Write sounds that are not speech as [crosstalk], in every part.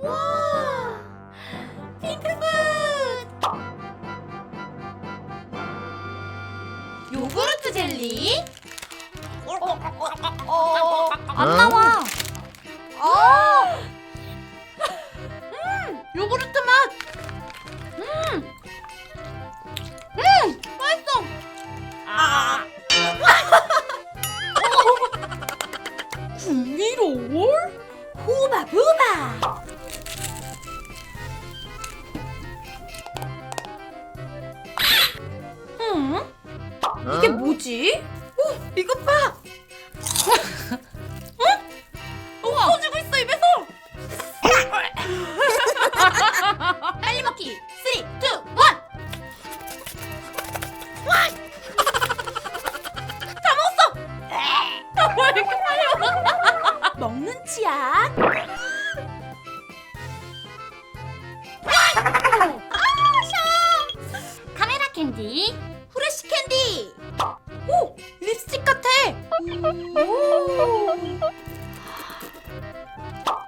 와! 핑크굿! 요구르트 젤리? 어, 어, 어, 안 나와. 이게 뭐지? 오, 이것 봐. [laughs] 어? 어, 터지고 있어 입에서. [laughs] 빨리 먹기. 3, 2, 1. 다 먹었어. 이렇게 빨리 먹어? 먹는 치약. 카메라 캔디, 후레쉬 캔디. 오, 립스틱 같아. 오.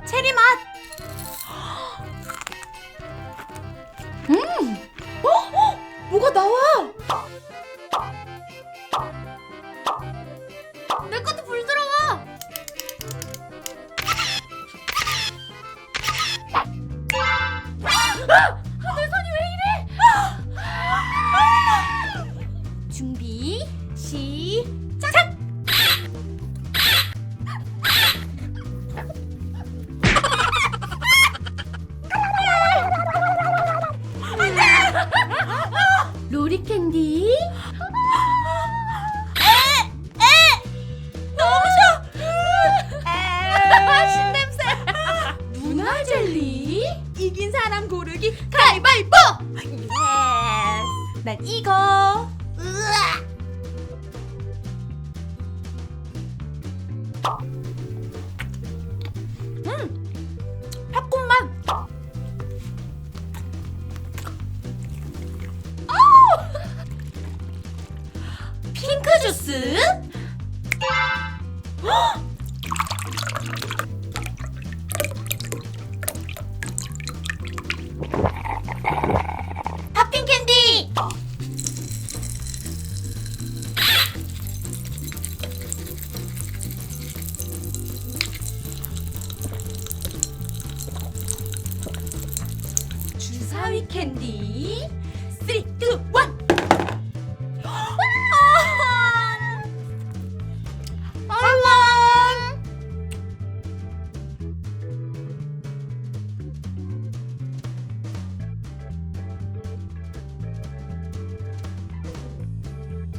체리 맛. 음. 어? 어? 뭐가 나와? 내 것도 불들 가위바위보. 예스. 난 이거. 으아. 음. 위 캔디 3, 2, 1